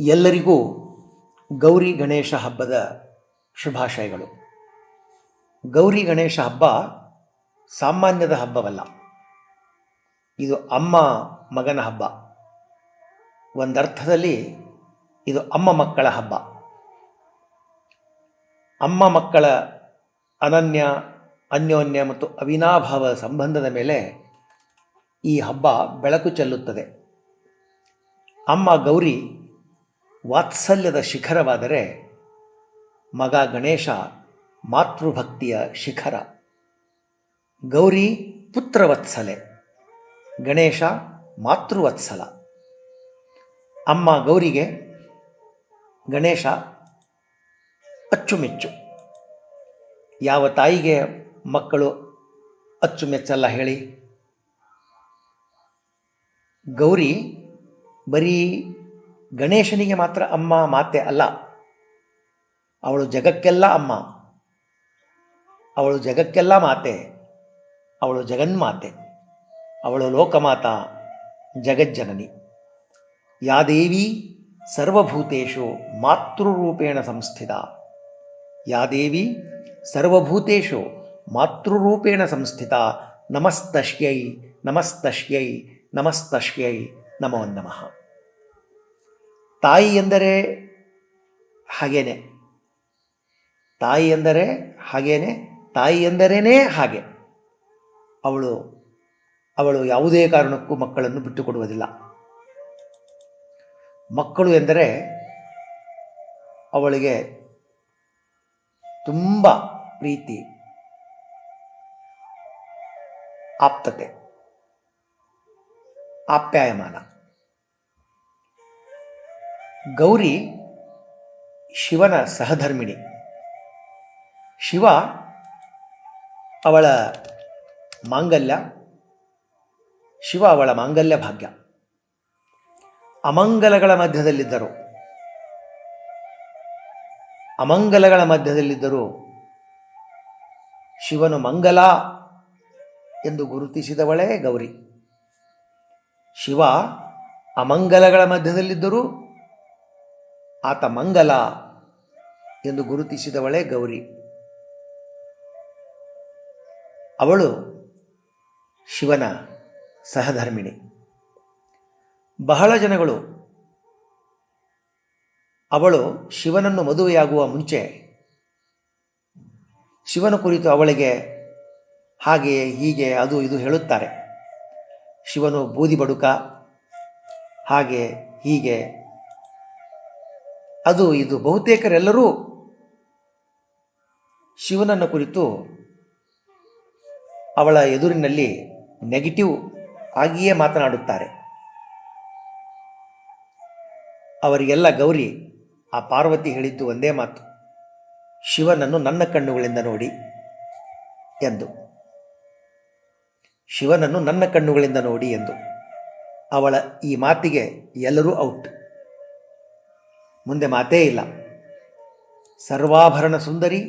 ಎಲ್ಲರಿಗೂ ಗೌರಿ ಗಣೇಶ ಹಬ್ಬದ ಶುಭಾಶಯಗಳು. ಗೌರಿ ಗಣೇಶ ಹಬ್ಬ ಸಾಮಾನ್ಯದ ಹಬ್ಬವಲ್ಲ. ಇದು ಅಮ್ಮ ಮಗನ ಹಬ್ಬ. ಒಂದರ್ಥದಲ್ಲಿ ಇದು ಅಮ್ಮ ಮಕ್ಕಳ ಹಬ್ಬ. ಅಮ್ಮ ಮಕ್ಕಳ ಅನನ್ಯ, ಅನ್ಯೋನ್ಯ ಮತ್ತು ಅವಿನಾಭಾವ ಸಂಬಂಧದ ಮೇಲೆ ಈ ಹಬ್ಬ ಬೆಳಕು ಚೆಲ್ಲುತ್ತದೆ. ಅಮ್ಮ ಗೌರಿ ವಾತ್ಸಲ್ಯದ ಶಿಖರವಾದರೆ ಮಗ ಗಣೇಶ ಮಾತೃಭಕ್ತಿಯ ಶಿಖರ. ಗೌರಿ ಪುತ್ರವತ್ಸಲೆ ಗಣೇಶ ಮಾತೃವತ್ಸಲ. ಅಮ್ಮ ಗೌರಿಗೆ ಗಣೇಶ ಅಚ್ಚುಮೆಚ್ಚು. ಯಾವ ತಾಯಿಗೆ ಮಕ್ಕಳು ಅಚ್ಚುಮೆಚ್ಚಲ್ಲ ಹೇಳಿ. ಗೌರಿ ಬರೀ ಗಣೇಶನಿಗೆ ಮಾತ್ರ ಅಮ್ಮ ಮಾತೆ ಅಲ್ಲ. ಅವಳು ಜಗಕ್ಕೆಲ್ಲ ಅಮ್ಮ. ಅವಳು ಜಗಕ್ಕೆಲ್ಲ ಮಾತೆ. ಅವಳು ಜಗನ್ಮಾತೆ. ಅವಳು ಲೋಕಮಾತ, ಜಗಜ್ಜನನಿ. ಯಾ ದೇವಿ ಸರ್ವಭೂತೇಶು ಮಾತೃರೂಪೇಣ ಸಂಸ್ಥಿತ. ಯಾ ದೇವಿ ಸರ್ವಭೂತೇಶು ಮಾತೃರೂಪೇಣ ಸಂಸ್ಥಿತ. ನಮಸ್ತಶ್ಯೈ ನಮಸ್ತಶ್ಯೈ ನಮಸ್ತಶ್ಯೈ, ನಮೋ ನಮಃ. ತಾಯಿ ಎಂದರೆ ಹಾಗೇನೆ. ತಾಯಿ ಎಂದರೆ ಹಾಗೇನೆ, ತಾಯಿ ಎಂದರೇನೇ ಹಾಗೆ. ಅವಳು ಅವಳು ಯಾವುದೇ ಕಾರಣಕ್ಕೂ ಮಕ್ಕಳನ್ನು ಬಿಟ್ಟುಕೊಡುವುದಿಲ್ಲ. ಮಕ್ಕಳು ಎಂದರೆ ಅವಳಿಗೆ ತುಂಬ ಪ್ರೀತಿ, ಆಪ್ತತೆ, ಆಪ್ಯಾಯಮಾನ. ಗೌರಿ ಶಿವನ ಸಹಧರ್ಮಿಣಿ. ಶಿವ ಅವಳ ಮಾಂಗಲ್ಯ, ಶಿವ ಅವಳ ಮಾಂಗಲ್ಯ ಭಾಗ್ಯ. ಅಮಂಗಲಗಳ ಮಧ್ಯದಲ್ಲಿದ್ದರು. ಅಮಂಗಲಗಳ ಮಧ್ಯದಲ್ಲಿದ್ದರು ಶಿವನು ಮಂಗಲ ಎಂದು ಗುರುತಿಸಿದವಳೇ ಗೌರಿ. ಶಿವ ಅಮಂಗಲಗಳ ಮಧ್ಯದಲ್ಲಿದ್ದರೂ ಆತ ಮಂಗಲ ಎಂದು ಗುರುತಿಸಿದವಳೇ ಗೌರಿ. ಅವಳು ಶಿವನ ಸಹಧರ್ಮಿಣಿ. ಬಹಳ ಜನಗಳು. ಅವಳು ಶಿವನನ್ನು ಮದುವೆಯಾಗುವ ಮುಂಚೆ ಶಿವನ ಕುರಿತು ಅವಳಿಗೆ ಹಾಗೆ ಹೀಗೆ ಅದು ಇದು ಹೇಳುತ್ತಾರೆ. ಶಿವನು ಬೂದಿ ಬಡುಕ, ಹಾಗೆ ಹೀಗೆ ಅದು ಇದು. ಬಹುತೇಕರೆಲ್ಲರೂ ಶಿವನನ್ನು ಕುರಿತು ಅವಳ ಎದುರಿನಲ್ಲಿ ನೆಗೆಟಿವ್ ಆಗಿಯೇ ಮಾತನಾಡುತ್ತಾರೆ. ಅವರಿಗೆಲ್ಲ ಗೌರಿ, ಆ ಪಾರ್ವತಿ ಹೇಳಿದ್ದು ಒಂದೇ ಮಾತು. ಶಿವನನ್ನು ನನ್ನ ಕಣ್ಣುಗಳಿಂದ ನೋಡಿ ಎಂದು. ಶಿವನನ್ನು ನನ್ನ ಕಣ್ಣುಗಳಿಂದ ನೋಡಿ ಎಂದು. ಅವಳ ಈ ಮಾತಿಗೆ ಎಲ್ಲರೂ ಔಟ್. ಮುಂದೆ ಮಾತೇ ಇಲ್ಲ. ಸರ್ವಾಭರಣ ಸುಂದರಿ,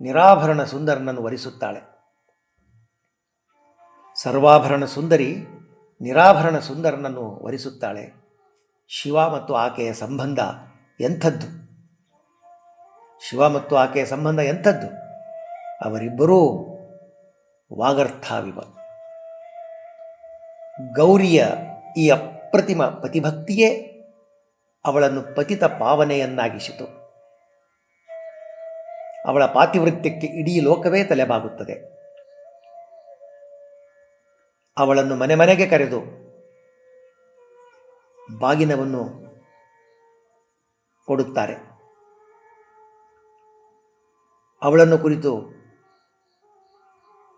ನಿರಾಭರಣ ಸುಂದರನನ್ನು ವರಿಸುತ್ತಾಳೆ. ಸರ್ವಾಭರಣ ಸುಂದರಿ, ನಿರಾಭರಣ ಸುಂದರನನ್ನು ವರಿಸುತ್ತಾಳೆ. ಶಿವ ಮತ್ತು ಆಕೆಯ ಸಂಬಂಧ ಎಂಥದ್ದು? ಶಿವ ಮತ್ತು ಆಕೆಯ ಸಂಬಂಧ ಎಂಥದ್ದು? ಅವರಿಬ್ಬರೂ ವಾಗರ್ಥಾವಿವ. ಗೌರಿಯ ಈ ಅಪ್ರತಿಮ ಪತಿಭಕ್ತಿಯೇ ಅವಳನ್ನು ಪತಿತ ಪಾವನೆಯನ್ನಾಗಿಸಿತು. ಅವಳ ಪಾತಿವೃತ್ಯಕ್ಕೆ ಇಡೀ ಲೋಕವೇ ತಲೆಬಾಗುತ್ತದೆ. ಅವಳನ್ನು ಮನೆ ಮನೆಗೆ ಕರೆದು ಬಾಗಿನವನ್ನು ಕೊಡುತ್ತಾರೆ. ಅವಳನ್ನು ಕುರಿತು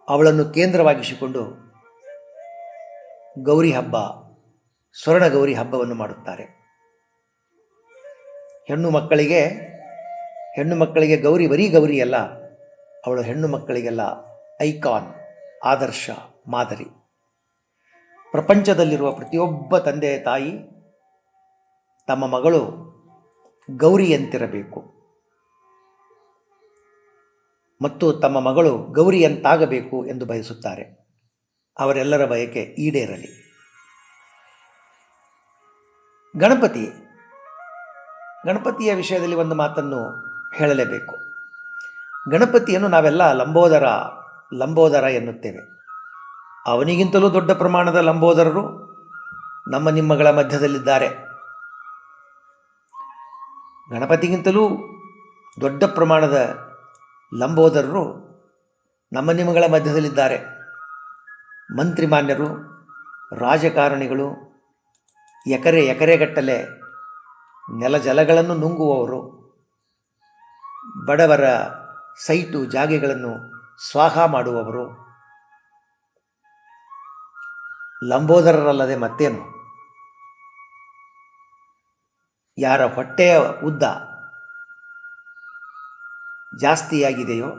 ಅವಳನ್ನು ಕೇಂದ್ರವಾಗಿಸಿಕೊಂಡು ಗೌರಿ ಹಬ್ಬ, ಸ್ವರ್ಣ ಗೌರಿ ಹಬ್ಬವನ್ನು ಮಾಡುತ್ತಾರೆ. ಹೆಣ್ಣು ಮಕ್ಕಳಿಗೆ ಹೆಣ್ಣು ಮಕ್ಕಳಿಗೆ ಗೌರಿ ಬರೀ ಗೌರಿ ಅಲ್ಲ, ಅವಳು ಹೆಣ್ಣು ಮಕ್ಕಳಿಗೆಲ್ಲ ಐಕಾನ್, ಆದರ್ಶ, ಮಾದರಿ. ಪ್ರಪಂಚದಲ್ಲಿರುವ ಪ್ರತಿಯೊಬ್ಬ ತಂದೆ ತಾಯಿ ತಮ್ಮ ಮಗಳು ಗೌರಿಯಂತಿರಬೇಕು ಮತ್ತು ತಮ್ಮ ಮಗಳು ಗೌರಿಯಂತಾಗಬೇಕು ಎಂದು ಬಯಸುತ್ತಾರೆ. ಅವರೆಲ್ಲರ ಬಯಕೆ ಈಡೇರಲಿ. ಗಣಪತಿ ಗಣಪತಿಯ ವಿಷಯದಲ್ಲಿ ಒಂದು ಮಾತನ್ನು ಹೇಳಲೇಬೇಕು. ಗಣಪತಿಯನ್ನು ನಾವೆಲ್ಲ ಲಂಬೋದರ ಲಂಬೋದರ ಎನ್ನುತ್ತೇವೆ. ಅವನಿಗಿಂತಲೂ ದೊಡ್ಡ ಪ್ರಮಾಣದ ಲಂಬೋದರರು ನಮ್ಮ ನಿಮ್ಮಗಳ ಮಧ್ಯದಲ್ಲಿದ್ದಾರೆ. ಗಣಪತಿಗಿಂತಲೂ ದೊಡ್ಡ ಪ್ರಮಾಣದ ಲಂಬೋದರರು ನಮ್ಮ ನಿಮ್ಮಗಳ ಮಧ್ಯದಲ್ಲಿದ್ದಾರೆ. ಮಂತ್ರಿಮಾನ್ಯರು, ರಾಜಕಾರಣಿಗಳು, ಎಕರೆ ಎಕರೆಗಟ್ಟಲೆ ನೆಲಜಲಗಳನ್ನು ನುಂಗುವವರು, ಬಡವರ ಸೈಟು ಜಾಗೆಗಳನ್ನು ಸ್ವಾಹ ಮಾಡುವವರು. ಲಂಬೋದರರಲ್ಲದೆ ಮತ್ತೇನು? ಯಾರ ಹೊಟ್ಟೆಯ ಉದ್ದ ಜಾಸ್ತಿಯಾಗಿದೆಯೋ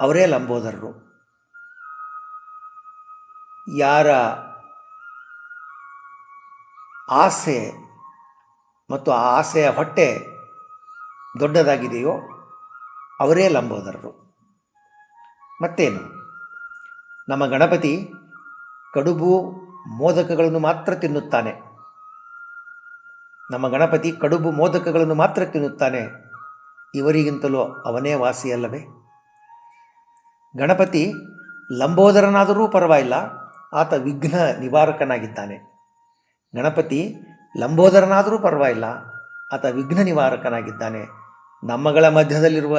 ಅವರೇ ಲಂಬೋದರರು. ಯಾರ ಆಸೆ ಮತ್ತು ಆ ಆಸೆಯ ಹೊಟ್ಟೆ ದೊಡ್ಡದಾಗಿದೆಯೋ ಅವರೇ ಲಂಬೋದರರು. ಮತ್ತೇನು? ನಮ್ಮ ಗಣಪತಿ ಕಡುಬು ಮೋದಕಗಳನ್ನು ಮಾತ್ರ ತಿನ್ನುತ್ತಾನೆ. ನಮ್ಮ ಗಣಪತಿ ಕಡುಬು ಮೋದಕಗಳನ್ನು ಮಾತ್ರ ತಿನ್ನುತ್ತಾನೆ. ಇವರಿಗಿಂತಲೂ ಅವನೇ ವಾಸಿಯಲ್ಲವೇ? ಗಣಪತಿ ಲಂಬೋದರನಾದರೂ ಪರವಾಗಿಲ್ಲ, ಆತ ವಿಘ್ನ ನಿವಾರಕನಾಗಿದ್ದಾನೆ. ಗಣಪತಿ ಲಂಬೋದರನಾದರೂ ಪರವಾಗಿಲ್ಲ. ಆತ ವಿಘ್ನ ನಿವಾರಕನಾಗಿದ್ದಾನೆ. ನಮ್ಮಗಳ ಮಧ್ಯದಲ್ಲಿರುವ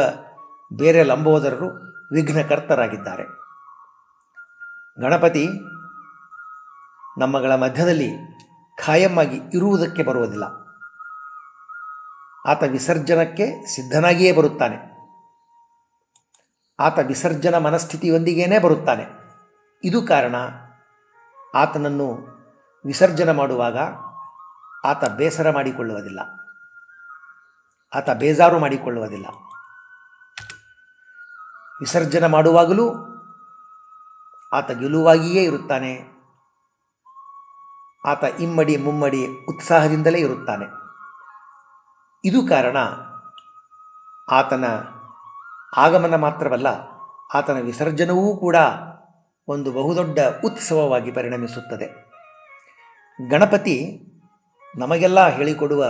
ಬೇರೆ ಲಂಬೋದರರು ವಿಘ್ನಕರ್ತರಾಗಿದ್ದಾರೆ ಗಣಪತಿ ನಮ್ಮಗಳ ಮಧ್ಯದಲ್ಲಿ ಖಾಯಮ್ಮಾಗಿ ಇರುವುದಕ್ಕೆ ಬರುವುದಿಲ್ಲ. ಆತ ವಿಸರ್ಜನಕ್ಕೆ ಸಿದ್ಧನಾಗಿಯೇ ಬರುತ್ತಾನೆ. ಆತ ವಿಸರ್ಜನ ಮನಸ್ಥಿತಿಯೊಂದಿಗೇನೆ ಬರುತ್ತಾನೆ. ಇದು ಕಾರಣ ಆತನನ್ನು ವಿಸರ್ಜನ ಮಾಡುವಾಗ ಆತ ಬೇಸರ ಮಾಡಿಕೊಳ್ಳುವುದಿಲ್ಲ. ಆತ ಬೇಜಾರು ಮಾಡಿಕೊಳ್ಳುವುದಿಲ್ಲ. ವಿಸರ್ಜನ ಮಾಡುವಾಗಲೂ ಆತ ಗೆಲುವಾಗಿಯೇ ಇರುತ್ತಾನೆ. ಆತ ಇಮ್ಮಡಿ ಮುಮ್ಮಡಿ ಉತ್ಸಾಹದಿಂದಲೇ ಇರುತ್ತಾನೆ. ಇದು ಕಾರಣ ಆತನ ಆಗಮನ ಮಾತ್ರವಲ್ಲ, ಆತನ ವಿಸರ್ಜನವೂ ಕೂಡ ಒಂದು ಬಹುದೊಡ್ಡ ಉತ್ಸವವಾಗಿ ಪರಿಣಮಿಸುತ್ತದೆ. ಗಣಪತಿ ನಮಗೆಲ್ಲ ಹೇಳಿಕೊಡುವ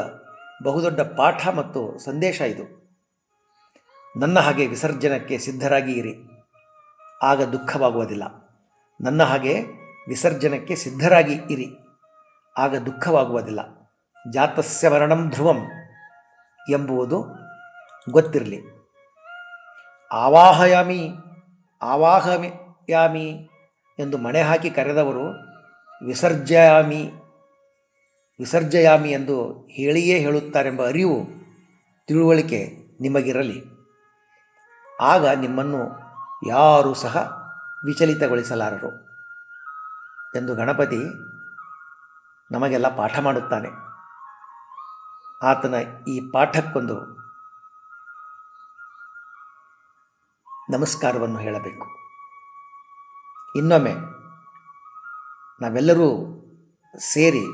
ಬಹುದೊಡ್ಡ ಪಾಠ ಮತ್ತು ಸಂದೇಶ ಇದು. ನನ್ನ ಹಾಗೆ ವಿಸರ್ಜನಕ್ಕೆ ಸಿದ್ಧರಾಗಿ ಇರಿ ಆಗ ದುಃಖವಾಗುವುದಿಲ್ಲ. ನನ್ನ ಹಾಗೆ ವಿಸರ್ಜನಕ್ಕೆ ಸಿದ್ಧರಾಗಿ ಇರಿ. ಆಗ ದುಃಖವಾಗುವುದಿಲ್ಲ. ಜಾತಸ್ಯ ಮರಣಂ ಧ್ರುವಂ ಎಂಬುವುದು ಗೊತ್ತಿರಲಿ. ಆವಾಹಯಾಮಿ ಆವಾಹಯಾಮಿ ಎಂದು ಮಣೆ ಹಾಕಿ ಕರೆದವರು ವಿಸರ್ಜಯಾಮಿ ವಿಸರ್ಜಯಾಮಿ ಎಂದು ಹೇಳಿಯೇ ಹೇಳುತ್ತಾರೆಂಬ ಅರಿವು ತಿಳುವಳಿಕೆ ನಿಮಗಿರಲಿ. ಆಗ ನಿಮ್ಮನ್ನು ಯಾರೂ ಸಹ ವಿಚಲಿತಗೊಳಿಸಲಾರರು ಎಂದು ಗಣಪತಿ ನಮಗೆಲ್ಲ ಪಾಠ ಮಾಡುತ್ತಾನೆ. ಆತನ ಈ ಪಾಠಕ್ಕೊಂದು ನಮಸ್ಕಾರವನ್ನು ಹೇಳಬೇಕು. ಇನ್ನೊಮ್ಮೆ ನಾವೆಲ್ಲರೂ ಸೇರಿ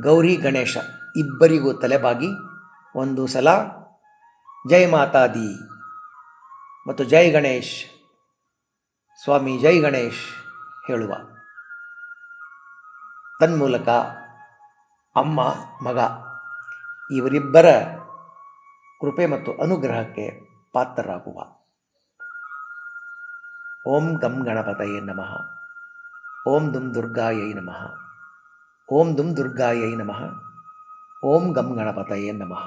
ಗೌರಿ ಗಣೇಶ ಇಬ್ಬರಿಗೂ ತಲೆಬಾಗಿ ಒಂದು ಸಲ ಜೈ ಮಾತಾದಿ. ಮತ್ತು ಜೈ ಗಣೇಶ್, ಸ್ವಾಮಿ ಜೈ ಗಣೇಶ್ ಹೇಳುವ. ತನ್ಮೂಲಕ ಅಮ್ಮ, ಮಗ, ಇವರಿಬ್ಬರ ಕೃಪೆ ಮತ್ತು ಅನುಗ್ರಹಕ್ಕೆ ಪಾತ್ರರಾಗುವ. ಓಂ ಗಂ ಗಣಪತಯೇ ನಮಃ. ಓಂ ದುಂ ದುರ್ಗಾಯೈ ನಮಃ. ಓಂ ದುಂ ದುರ್ಗಾಯೈ ನಮಃ ಓಂ ಗಂ ಗಣಪತಯೇ ನಮಃ